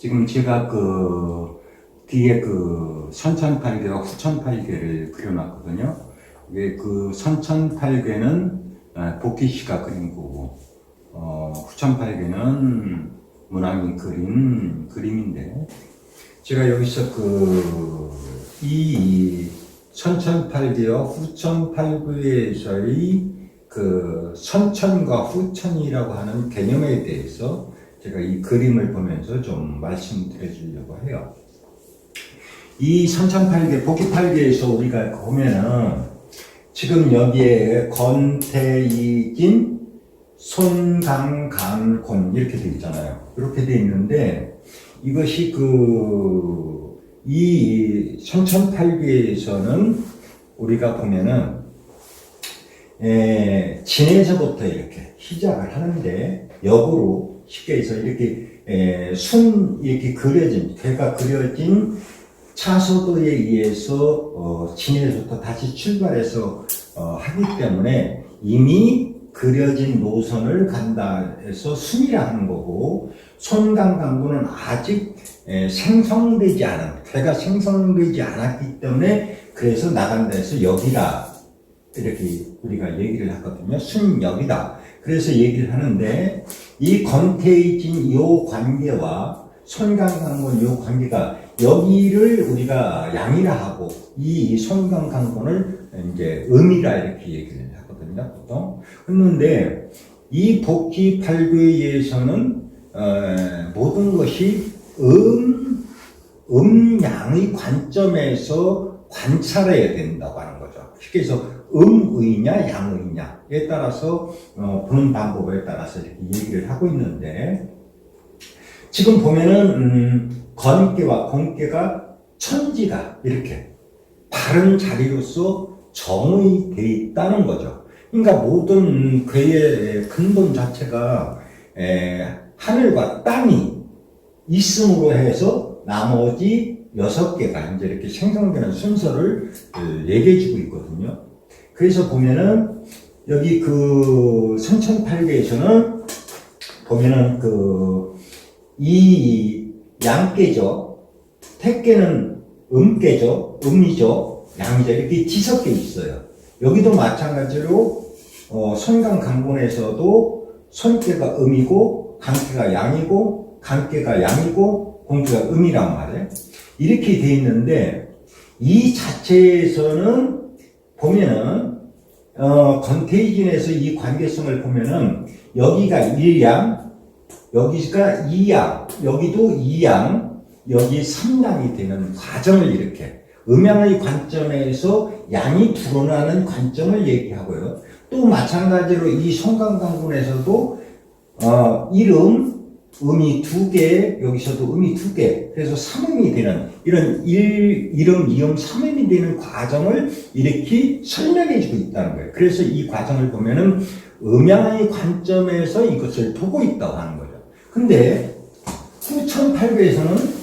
지금 제가 그 뒤에 그 선천팔계와 후천팔계를 그려놨거든요. 이게 그 선천팔계는 아, 복희 씨가 그린 거고, 어, 후천팔계는 문학이 그린 그림인데, 제가 여기서 그, 이 선천팔계와 후천팔계에서의 그 선천과 후천이라고 하는 개념에 대해서 제가 이 그림을 보면서 좀 말씀드려 주려고 해요. 이 선천팔계, 복귀팔계에서 우리가 보면은 지금 여기에 건태이진, 손강강곤 이렇게 돼 있잖아요. 이렇게 돼 있는데 이것이 그 이 선천팔계에서는 우리가 보면은 에, 진에서부터 이렇게 시작을 하는데 역으로 쉽게 해서 이렇게 에, 순 이렇게 그려진 배가 그려진 차소도에 의해서 어, 진에서부터 다시 출발해서 어, 하기 때문에 이미 그려진 노선을 간다 해서 순이라 하는 거고 손강강구는 아직 에, 생성되지 않은 배가 생성되지 않았기 때문에 그래서 나간다 해서 여기다 이렇게 우리가 얘기를 하거든요. 순역이다. 그래서 얘기를 하는데 이 건태이진 요 관계와 손강강군 요 관계가 여기를 우리가 양이라 하고 이 손강강군을 이제 음이라 이렇게 얘기를 하거든요. 보통. 그런데 이 복귀 팔교에서는 어, 모든 것이 음, 음양의 관점에서 관찰해야 된다고 하는 거죠. 쉽게 해서 음의냐 양의냐에 따라서 어, 보는 방법에 따라서 이렇게 얘기를 하고 있는데 지금 보면은 음, 건계와 공계가 천지가 이렇게 바른 자리로서 정의 돼 있다는 거죠. 그러니까 모든 괴의 근본 자체가 에, 하늘과 땅이 있음으로 해서 나머지 여섯 개가 이제 이렇게 생성되는 순서를 그, 얘기해주고 있거든요. 그래서 보면은 여기 그 선천팔계에서는 보면은 그 이 양계죠. 택계는 음계죠. 음이죠. 양이죠. 이렇게 지석계 있어요. 여기도 마찬가지로 어, 손강 강본에서도 손계가 음이고 강계가 양이고 강계가 양이고 공계가 음이란 말이에요. 이렇게 돼 있는데 이 자체에서는 보면은 어, 건태이진에서 이 관계성을 보면은 여기가 일양, 여기가 이양, 여기도 이양, 여기 삼양이 되는 과정을 이렇게 음양의 관점에서 양이 드러나는 관점을 얘기하고요. 또 마찬가지로 이 송강강군에서도 어, 이름, 음이 두 개, 여기서도 음이 두 개, 그래서 삼음이 되는 이런 일, 이름, 이음, 삼음이 되는 과정을 이렇게 설명해 주고 있다는 거예요. 그래서 이 과정을 보면은 음양의 관점에서 이것을 보고 있다고 하는 거죠. 근데 후천팔교에서는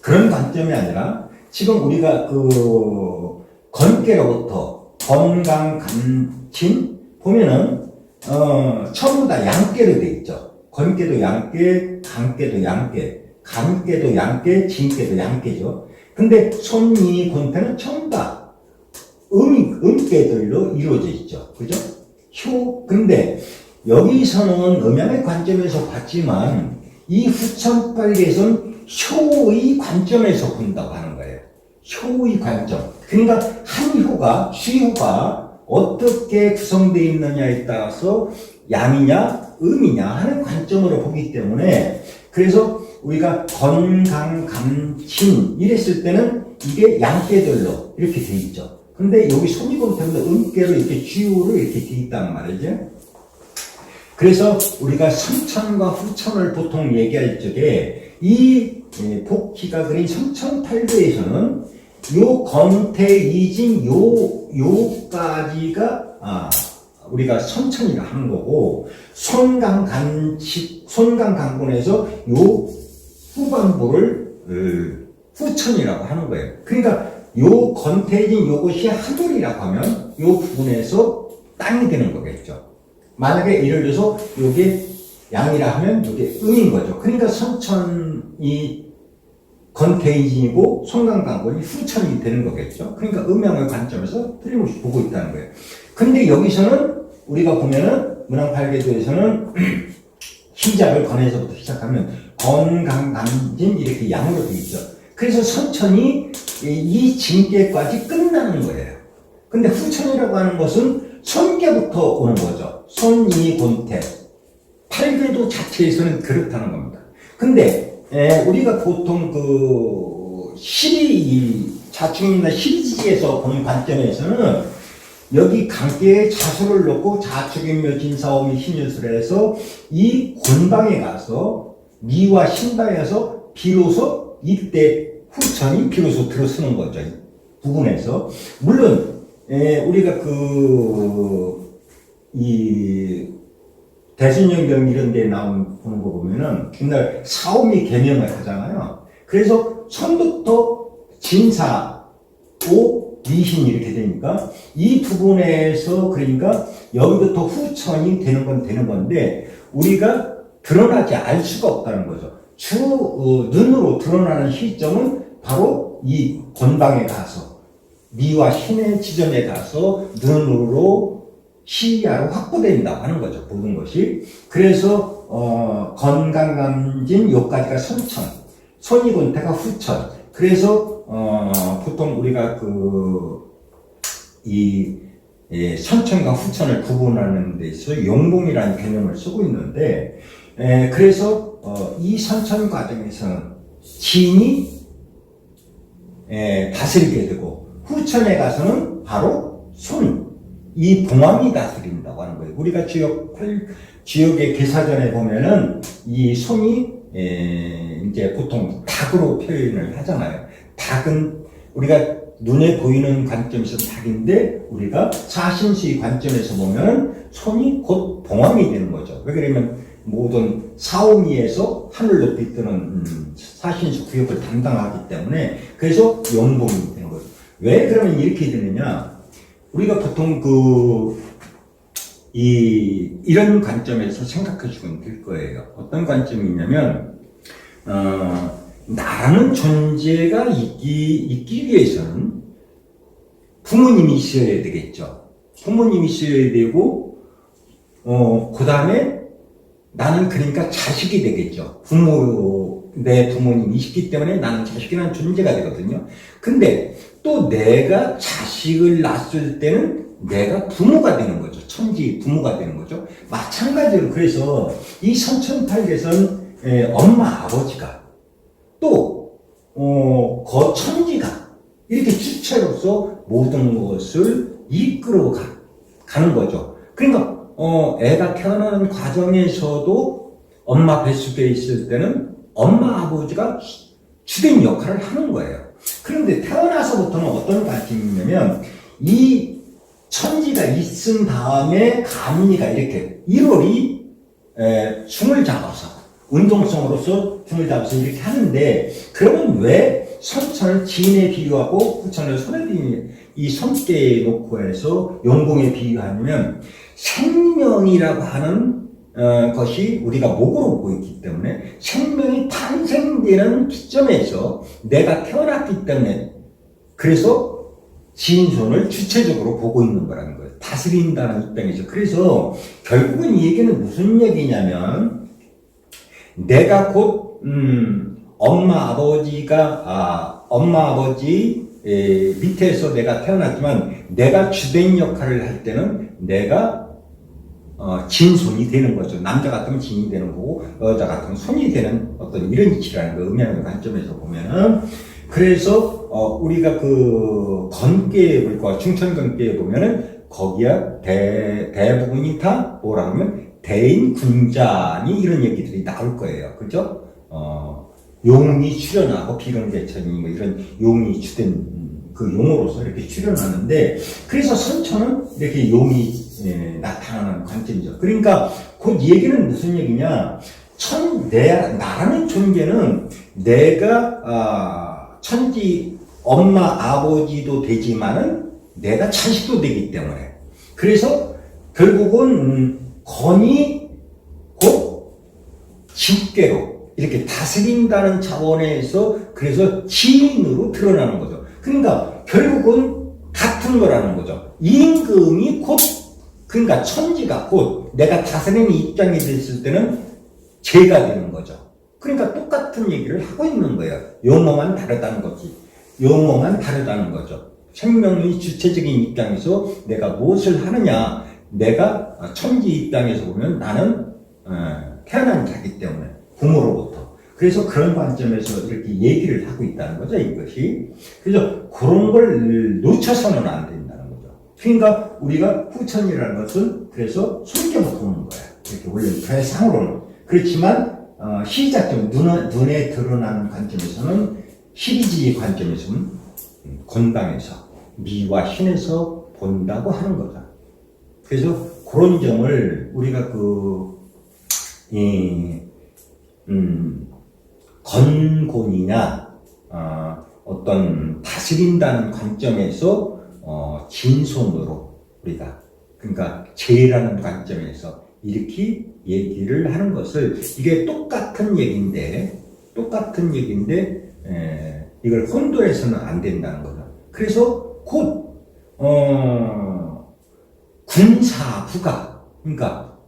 그런 관점이 아니라 지금 우리가 그 건계로부터 건강감친 보면은 어 전부 다 양계로 돼 있죠. 건계도 양계, 강계도 양계, 간계도 양계, 진계도 양계죠. 근데 손이 권태는 전부 다 음, 음계들로 이루어져 있죠. 그죠? 효, 근데 여기서는 음양의 관점에서 봤지만 이 후천팔계에서는 효의 관점에서 본다고 하는 거예요. 효의 관점. 그러니까 한 효가, 수효가 어떻게 구성되어 있느냐에 따라서 양이냐, 음이냐 하는 관점으로 보기 때문에 그래서 우리가 건강, 감신 이랬을 때는 이게 양계들로 이렇게 돼 있죠. 근데 여기 때문에 음계로 이렇게 주요로 이렇게 돼 있단 말이죠. 그래서 우리가 선천과 후천을 보통 얘기할 적에 이 예, 복희가 그린 선천팔도에서는 요 건태 이진 요 요까지가 아 우리가 선천이라 하는 거고 손강간식 손강강군에서 요 후반부를 어, 후천이라고 하는 거예요. 그러니까 요 건태진 요것이 하늘이라고 하면 요 부분에서 땅이 되는 거겠죠. 만약에 예를 들어서 요게 양이라 하면 이게 음인 거죠. 그러니까 선천이 건태인이고 송강강건이 후천이 되는 거겠죠. 그러니까 음양의 관점에서 틀림없이 보고 있다는 거예요. 근데 여기서는 우리가 보면은 문항팔계도에서는 시작을 건에서부터 시작하면 건강강진 이렇게 양으로 되어 있죠. 그래서 선천이 이 징계까지 끝나는 거예요. 근데 후천이라고 하는 것은 손계부터 오는 거죠. 손이 곤태. 팔계도 자체에서는 그렇다는 겁니다. 근데 에, 우리가 보통 그 시리 자충이나 시리지에서 보는 관점에서는 여기 강계에 자수를 넣고 자축인묘 진사오미 신유술을 해서 이 곤방에 가서 미와 신방에서 비로소 이때 후천이 비로소 들어서는 거죠. 이 부분에서 물론 에, 우리가 그 이 대순영경 이런 데 나온 보는 거 보면은 옛날 사오미 개명을 하잖아요. 그래서 처음부터 진사, 오, 미신 이렇게 되니까 이 부분에서 그러니까 여기부터 후천이 되는 건 되는 건데 우리가 드러나지 알 수가 없다는 거죠. 주 어, 눈으로 드러나는 시점은 바로 이 건방에 가서 미와 신의 지점에 가서 눈으로 시야로 확보된다고 하는 거죠. 모든 것이. 그래서 어, 건강감진 요까지가 선천, 손이곤태가 후천. 그래서 어, 보통 우리가 그이 예, 선천과 후천을 구분하는 데 있어 용봉이라는 개념을 쓰고 있는데 에, 그래서 어, 이 선천 과정에서는 진이 에, 다스리게 되고 후천에 가서는 바로 손, 이 봉황이 다스린다고 하는 거예요. 우리가 지역 지역의 개사전에 보면은 이 손이 에, 이제 보통 닭으로 표현을 하잖아요. 닭은 우리가 눈에 보이는 관점에서 닭인데 우리가 사신수의 관점에서 보면 손이 곧 봉황이 되는 거죠. 왜 그러면 모든 사오미에서 하늘 높이 뜨는 음, 사신수 구역을 담당하기 때문에 그래서 용봉이 되는 거죠. 왜 그러면 이렇게 되느냐? 우리가 보통 그, 이, 이런 관점에서 생각해 주면 될 거예요. 어떤 관점이 있냐면, 어, 나라는 존재가 있기, 있기 위해서는 부모님이 있어야 되겠죠. 부모님이 있어야 되고, 어, 그 다음에 나는 그러니까 자식이 되겠죠. 부모, 내 부모님이 있기 때문에 나는 자식이라는 존재가 되거든요. 근데 또 내가 자식을 낳았을 때는 내가 부모가 되는 거죠. 천지 부모가 되는 거죠. 마찬가지로 그래서 이 선천팔계선 엄마 아버지가 또 어, 거천지가 이렇게 주체로서 모든 것을 이끌어 가, 가는 거죠. 그러니까 어, 애가 태어나는 과정에서도 엄마 뱃속에 있을 때는 엄마 아버지가 주된 역할을 하는 거예요. 그런데 태어나서부터는 어떤 관점이냐면 이 천지가 있은 다음에 가문이가 이렇게 1월이 에, 춤을 잡아서 운동성으로서 춤을 잡아서 이렇게 하는데 그러면 왜 선천을 지인에 비유하고 후천을 손에 비유 이 손대에 놓고 해서 용궁에 비유하면 생명이라고 하는 어, 것이 우리가 목으로 보고 있기 때문에 생명이 탄생되는 기점에서 내가 태어났기 때문에 그래서 지인손을 주체적으로 보고 있는 거라는 거예요. 다스린다는 입장에서. 그래서 결국은 이 얘기는 무슨 얘기냐면 내가 곧 음, 엄마 아버지가 아, 엄마 아버지 에, 밑에서 내가 태어났지만 내가 주된 역할을 할 때는 내가 어, 진손이 되는 거죠. 남자 같으면 진이 되는 거고, 여자 같으면 손이 되는 어떤 이런 이치라는 거, 음향의 관점에서 보면은. 그래서, 어, 우리가 그, 건계에 볼까, 충천 건계에 보면은, 거기야 대, 대부분이 다 뭐라 하면, 대인 군자니 이런 얘기들이 나올 거예요. 그죠? 어, 용이 출연하고 비룡대천이 뭐 이런 용이 주된 그 용어로서 이렇게 출연하는데, 그래서 선천은 이렇게 용이 예, 나타나는 관점이죠. 그러니까 그 얘기는 무슨 얘기냐? 천, 내, 나라는 존재는 내가, 아, 천지 엄마, 아버지도 되지만은 내가 자식도 되기 때문에. 그래서 결국은, 음, 건이 곧 집계로 이렇게 다스린다는 차원에서 그래서 지인으로 드러나는 거죠. 그러니까 결국은 같은 거라는 거죠. 임금이 곧 그러니까 천지가 곧 내가 다스리는 입장이 됐을 때는 제가 되는 거죠. 그러니까 똑같은 얘기를 하고 있는 거예요. 용어만 다르다는 거지. 용어만 다르다는 거죠. 생명의 주체적인 입장에서 내가 무엇을 하느냐. 내가 천지 입장에서 보면 나는 어, 태어난 자기 때문에 부모로부터. 그래서 그런 관점에서 이렇게 얘기를 하고 있다는 거죠, 이것이. 그래서 그런 걸 놓쳐서는 안 된다는 거죠. 그러니까 우리가 후천이라는 것은 그래서 손겨서 보는 거예요. 이렇게 원래 대상으로는. 그렇지만 어, 시작점 눈에, 눈에 드러나는 관점에서는 시리즈의 관점에서는 음, 건강에서 미와 신에서 본다고 하는 거죠. 그래서 그런 점을 우리가 그, 이, 음, 건곤이나, 어, 어떤 다스린다는 관점에서, 어, 진손으로 우리가, 그러니까 제라는 관점에서 이렇게 얘기를 하는 것을, 이게 똑같은 얘기인데, 똑같은 얘기인데, 에, 이걸 혼도해서는 안 된다는 거죠. 그래서 곧, 어, 군사부가, 그러니까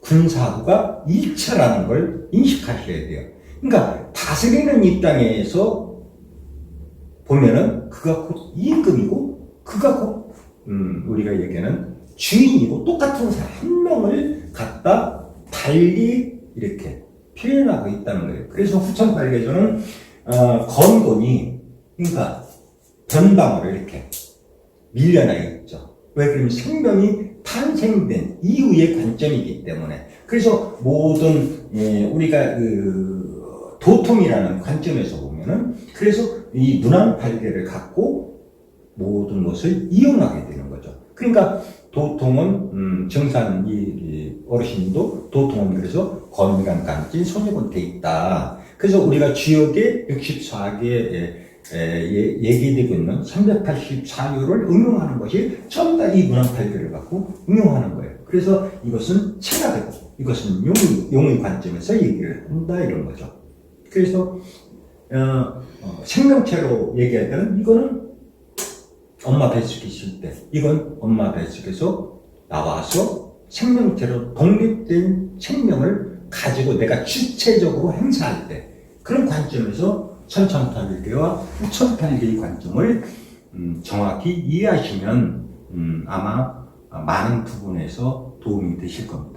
군사부가 일체라는 걸 인식하셔야 돼요. 그러니까 다스리는 입장에서 보면은 그가 곧 임금이고 그가 곧 음, 우리가 얘기하는 주인이고 똑같은 사람 한 명을 갖다 달리 이렇게 표현하고 있다는 거예요. 그래서 후천팔계조는 어, 건곤이 그러니까 변방으로 이렇게 밀려나 있죠. 왜 그러면 생명이 탄생된 이후의 관점이기 때문에 그래서 모든 예, 우리가 그 도통이라는 관점에서 보면은 그래서 이 문안팔계를 갖고 모든 것을 이용하게 되는 거죠. 그러니까 도통은 음, 정산 이, 이 어르신도 도통은 그래서 건강 깜진 손익은 돼 있다. 그래서 우리가 지역의 64개 에, 얘기되고 있는 384요를 응용하는 것이 전부 다 이 문항팔교를 갖고 응용하는 거예요. 그래서 이것은 체가 되고 이것은 용의, 용의 관점에서 얘기를 한다 이런 거죠. 그래서 어, 어, 생명체로 얘기할 때는 이거는 엄마 뱃속에 있을 때 이건 엄마 뱃속에서 나와서 생명체로 독립된 생명을 가지고 내가 주체적으로 행사할 때 그런 관점에서 천천팔계와 후천팔계의 관점을 음, 정확히 이해하시면 음, 아마 많은 부분에서 도움이 되실 겁니다.